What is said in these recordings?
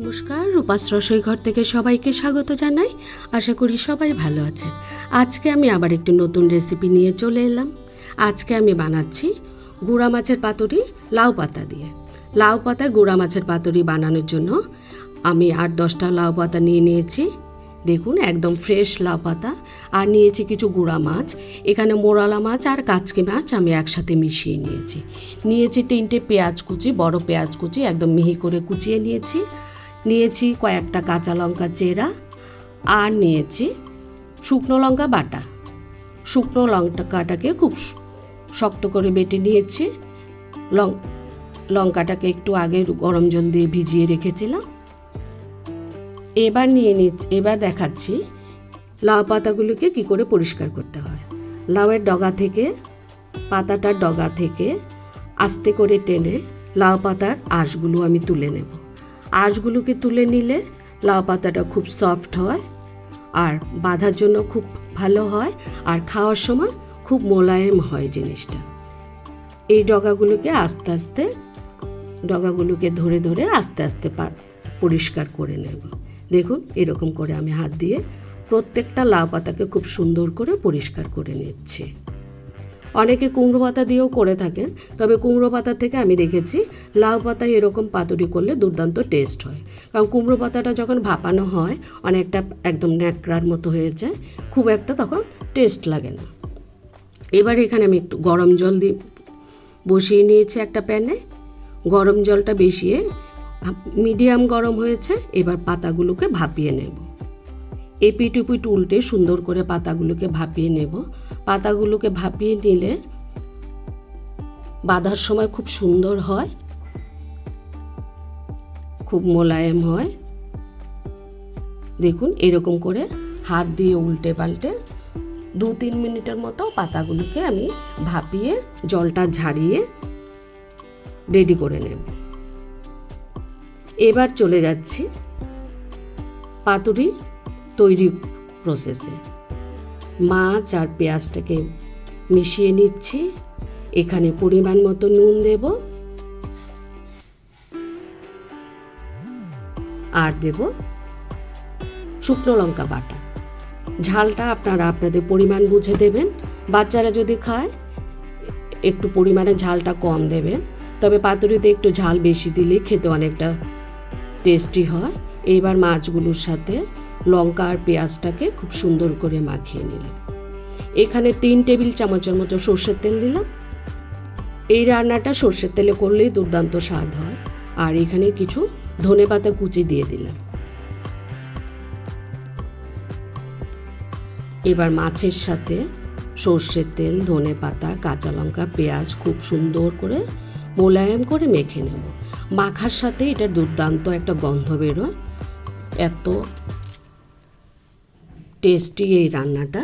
নমস্কার, রূপাস রসই ঘর থেকে সবাইকে স্বাগত জানাই। আশা করি সবাই ভালো আছেন। আজকে আমি আবার একটি নতুন রেসিপি নিয়ে চলে এলাম। আজকে আমি বানাচ্ছি গুঁড়া মাছের পাতুরি লাউ পাতা দিয়ে। লাউ পাতায় গুঁড়া মাছের পাতুরি বানানোর জন্য আমি আট দশটা লাউ পাতা নিয়ে নিয়েছি। দেখুন, একদম ফ্রেশ লাউ পাতা। আর নিয়েছি কিছু গুঁড়া মাছ। এখানে মোরালা মাছ আর কাচকি মাছ আমি একসাথে মিশিয়ে নিয়েছি। নিয়েছি তিনটে পেঁয়াজ কুচি, বড় পেঁয়াজ কুচি, একদম মিহি করে কুচিয়ে নিয়েছি। নিয়েছি কয়েকটা কাঁচা লঙ্কা চেরা আর নিয়েছি শুকনো লঙ্কা বাটা। শুকনো লঙ্কাটাকে খুব শক্ত করে বেটে নিয়েছি। লং লঙ্কাটাকে একটু আগে গরম জল দিয়ে ভিজিয়ে রেখেছিলাম। এবার নিয়ে নিচ্ছি এবার দেখাচ্ছি লাউ পাতাগুলোকে কি করে পরিষ্কার করতে হয়। লাউয়ের ডগা থেকে, পাতাটার ডগা থেকে আস্তে করে টেনে লাউ পাতার আঁশগুলো আমি তুলে নেব। আঁশগুলোকে তুলে নিলে লাউ পাতাটা খুব সফট হয় আর বাঁধার জন্য খুব ভালো হয় আর খাওয়ার সময় খুব মোলায়েম হয় জিনিসটা। এই ডগাগুলোকে আস্তে আস্তে, ডগাগুলোকে ধরে ধরে আস্তে আস্তে পরিষ্কার করে নেব। দেখুন, এরকম করে আমি হাত দিয়ে প্রত্যেকটা লাউ পাতাকে খুব সুন্দর করে পরিষ্কার করে নিচ্ছি। অনেকে কুমড়ো পাতা দিয়েও করে থাকেন, তবে কুমড়ো পাতা থেকে আমি দেখেছি লাউ পাতায় এরকম পাতুরি করলে দুর্দান্ত টেস্ট হয়। কারণ কুমড়ো পাতাটা যখন ভাপানো হয়, অনেকটা একদম ন্যাকড়ার মতো হয়ে যায়, খুব একটা তখন টেস্ট লাগে না। এবার এখানে আমি একটু গরম জল দিয়ে বসিয়ে নিয়েছি একটা প্যানে গরম জলটা বেশিয়ে মিডিয়াম গরম হয়েছে, এবার পাতাগুলোকে ভাপিয়ে নেব। এপিট উপিট উল্টে সুন্দর করে পাতাগুলোকে ভাপিয়ে নেব। পাতাগুলোকে ভাপিয়ে নিলে বাঁধার সময় খুব সুন্দর হয়। খুব মোলায়েম হয়। দেখুন, এরকম করে হাত দিয়ে উল্টে পাল্টে দু তিন মিনিটের মতো পাতাগুলোকে আমি ভাপিয়ে, জলটা ঝাড়িয়ে রেডি করে নেব। এবার চলে যাচ্ছি পাতুরি তৈরি প্রসেসে মাছ আর পেঁয়াজটাকে মিশিয়ে নিচ্ছি। এখানে পরিমাণ মতো নুন দেব। আর দেব শুকনো লঙ্কা বাটা। ঝালটা আপনারা আপনাদের পরিমাণ বুঝে দেবেন। বাচ্চারা যদি খায়, একটু পরিমাণে ঝালটা কম দেবেন তবে পাতুরিতে একটু ঝাল বেশি দিলে খেতে অনেকটা টেস্টি হয়। এইবার মাছগুলোর সাথে লঙ্কা আর পেঁয়াজটাকে খুব সুন্দর করে মাখিয়ে নিলাম। এখানে তিন টেবিল চামচের মতো সর্ষের তেল দিলাম। এই রান্নাটা সর্ষের তেলে করলেই দুর্দান্ত স্বাদ হয়। আর এখানে কিছু ধনে পাতা কুচি দিয়ে দিলাম। এবার মাছের সাথে সর্ষের তেল, ধনে পাতা, কাঁচা লঙ্কা, পেঁয়াজ খুব সুন্দর করে মোলায়েম করে মেখে নেব। মাখার সাথে এটা দুর্দান্ত একটা গন্ধ বেরোয়। এত টেস্টি এই রান্নাটা।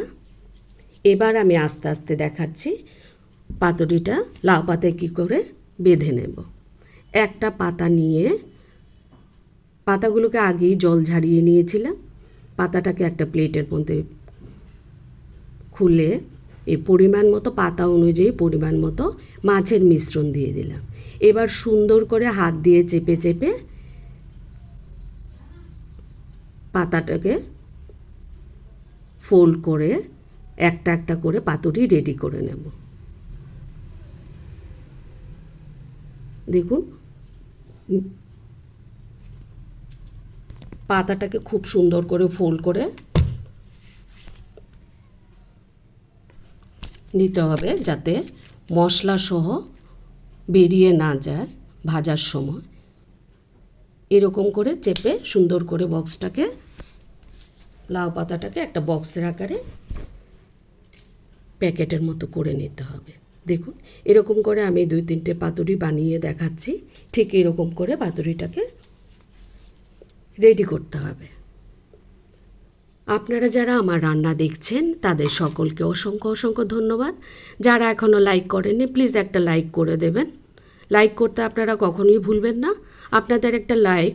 এবার আমি আস্তে আস্তে দেখাচ্ছি পাতুরিটা, লাউ পাতায় কী করে বেঁধে নেব। একটা পাতা নিয়ে পাতাগুলোকে আগেই জল ঝারিয়ে নিয়েছিলাম। পাতাটাকে একটা প্লেটের মধ্যে খুলে এই পরিমাণ মতো, পাতা অনুযায়ী পরিমাণ মতো মাছের মিশ্রণ দিয়ে দিলাম। এবার সুন্দর করে হাত দিয়ে চেপে চেপে পাতাটাকে ফোল্ড করে একটা একটা করে পাতুরি রেডি করে নেব। দেখুন পাতাটাকে খুব সুন্দর করে ফোল্ড করে নিতে হবে যাতে মশলা সহ বেরিয়ে না যায় ভাজার সময়। এরকম করে চেপে সুন্দর করে বক্সটাকে, লাউ পাতাটাকে একটা বক্সের আকারে প্যাকেটের মতো করে নিতে হবে। দেখুন, এরকম করে আমি দুই তিনটে পাতুরি বানিয়ে দেখাচ্ছি। ঠিক এরকম করে পাতুরিটাকে রেডি করতে হবে। আপনারা যারা আমার রান্না দেখছেন, তাদের সকলকে অসংখ্য অসংখ্য ধন্যবাদ। যারা এখনও লাইক করেননি প্লিজ একটা লাইক করে দেবেন। লাইক করতে আপনারা কখনোই ভুলবেন না। আপনাদের একটা লাইক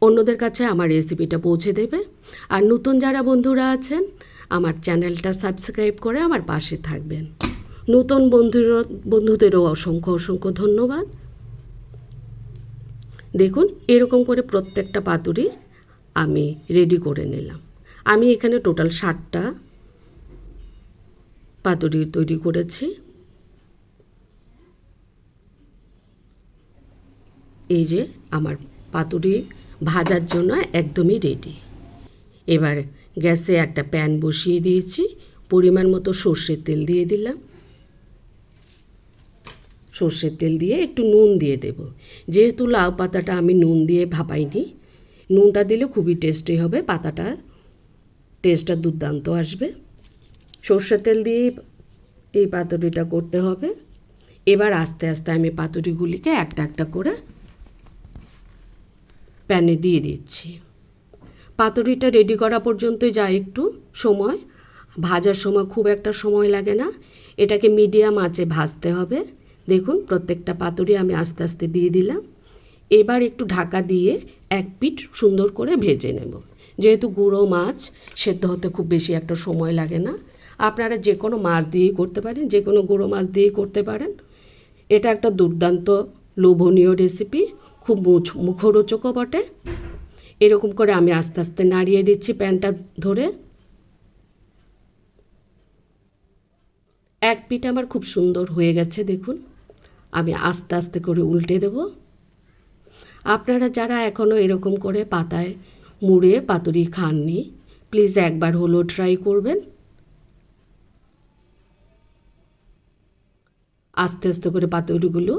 অন্যদের কাছে আমার রেসিপিটা পৌঁছে দেবে। আর নতুন যারা বন্ধুরা আছেন, আমার চ্যানেলটা সাবস্ক্রাইব করে আমার পাশে থাকবেন। নতুন বন্ধুর বন্ধুদেরও অসংখ্য অসংখ্য ধন্যবাদ। দেখুন, এরকম করে প্রত্যেকটা পাতুরি আমি রেডি করে নিলাম। আমি এখানে টোটাল ষাটটা পাতুরি তৈরি করেছি। এই যে আমার পাতুরি ভাজার জন্য একদমই রেডি এবার গ্যাসে একটা প্যান বসিয়ে দিয়েছি, পরিমাণ মতো সর্ষের তেল দিয়ে দিলাম। সর্ষের তেল দিয়ে একটু নুন দিয়ে দেব। যেহেতু লাউ পাতাটা আমি নুন দিয়ে ভাপাইনি, নুনটা দিলে খুবই টেস্টি হবে, পাতাটার টেস্টটা দুর্দান্ত আসবে। সর্ষের তেল দিয়ে এই পাতুরিটা করতে হবে। এবার আস্তে আস্তে আমি পাতুরিগুলিকে একটা একটা করে প্যানে দিয়ে দিচ্ছি। পাতুরিটা রেডি করা পর্যন্তই যায় একটু সময়। ভাজার সময় খুব একটা সময় লাগে না। এটাকে মিডিয়াম আঁচে ভাজতে হবে। দেখুন, প্রত্যেকটা পাতুরি আমি আস্তে আস্তে দিয়ে দিলাম। এবার একটু ঢাকা দিয়ে এক পিঠ সুন্দর করে ভেজে নেব। যেহেতু গুঁড়ো মাছ, সেদ্ধ হতে খুব বেশি একটা সময় লাগে না। আপনারা যে কোনো মাছ দিয়েই করতে পারেন, যে কোনো গুঁড়ো মাছ দিয়েই করতে পারেন। এটা একটা দুর্দান্ত লোভনীয় রেসিপি, খুব মুখরোচকও বটে। এরকম করে আমি আস্তে আস্তে নাড়িয়ে দিচ্ছি প্যানটা ধরে। এক পিঠ আমার খুব সুন্দর হয়ে গেছে, দেখুন। আমি আস্তে আস্তে করে উল্টে দেব। আপনারা যারা এখনও এরকম করে পাতায় মুড়ে পাতুরি খাননি প্লিজ একবার হলো ট্রাই করবেন। আস্তে আস্তে করে পাতুরিগুলো,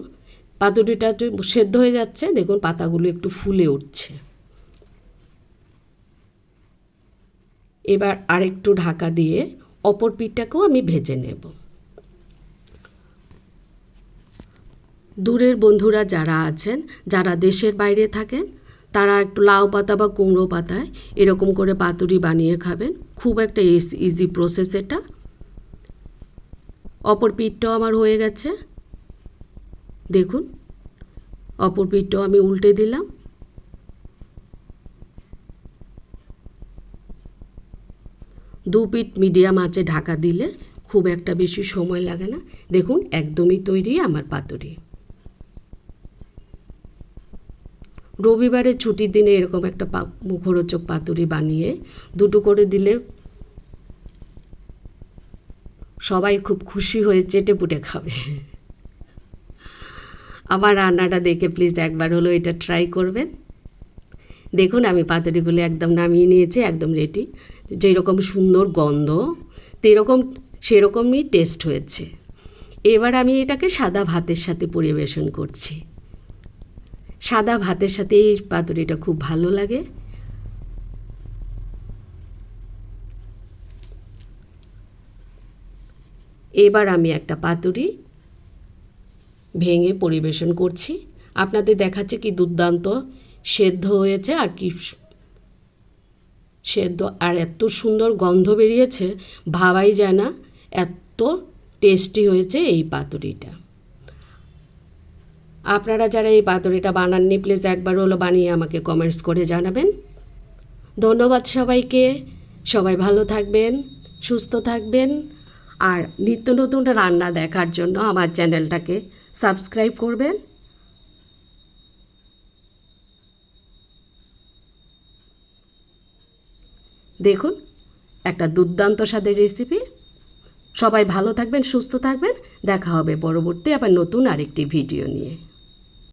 পাতুরিটা সেদ্ধ হয়ে যাচ্ছে, দেখুন পাতাগুলো একটু ফুলে উঠছে। এবার আরেকটু ঢাকা দিয়ে অপর পিঠটাকেও আমি ভেজে নেব। দূরের বন্ধুরা যারা আছেন, যারা দেশের বাইরে থাকেন, তারা একটু লাউ পাতা বা কুমড়ো পাতায় এরকম করে পাতুরি বানিয়ে খাবেন। খুব একটা ইজি প্রসেস এটা। অপর পিঠটাও আমার হয়ে গেছে। দেখুন, অপর পিঠটাও আমি উল্টে দিলাম। দু পিঠ মিডিয়াম আঁচে ঢাকা দিলে খুব একটা বেশি সময় লাগে না। দেখুন, একদমই তৈরি আমার পাতুরি। রবিবারের ছুটির দিনে এরকম একটা মুখরোচক পাতুরি বানিয়ে দুটো করে দিলে সবাই খুব খুশি হয়ে চেটে পুটে খাবে। আমার রান্নাটা দেখে প্লিজ একবার হলো এটা ট্রাই করবেন। দেখুন আমি পাতুরিগুলো একদম নামিয়ে নিয়েছি, একদম রেডি যেরকম সুন্দর গন্ধ, তেরকম, সেরকমই টেস্ট হয়েছে। এবার আমি এটাকে সাদা ভাতের সাথে পরিবেশন করছি। সাদা ভাতের সাথে এই পাতুরিটা খুব ভালো লাগে। এবার আমি একটা পাতুরি ভেঙে পরিবেশন করছি। আপনাদের দেখাচ্ছে কি দুর্দান্ত সেদ্ধ হয়েছে আর কি সেদ্ধ আর এত সুন্দর গন্ধ বেরিয়েছে, ভাবাই যায় না, এত টেস্টি হয়েছে এই পাতুরিটা। আপনারা যারা এই পাতুরিটা বানাননি প্লিজ একবার হলো বানিয়ে আমাকে কমেন্টস করে জানাবেন। ধন্যবাদ সবাইকে। সবাই ভালো থাকবেন, সুস্থ থাকবেন। আর নিত্য নতুন রান্না দেখার জন্য আমার চ্যানেলটাকে সাবস্ক্রাইব করবেন। দেখুন, একটা দুর্দান্ত স্বাদের রেসিপি সবাই ভালো থাকবেন, সুস্থ থাকবেন। দেখা হবে পরবর্তী আবার নতুন আরেকটি ভিডিও নিয়ে।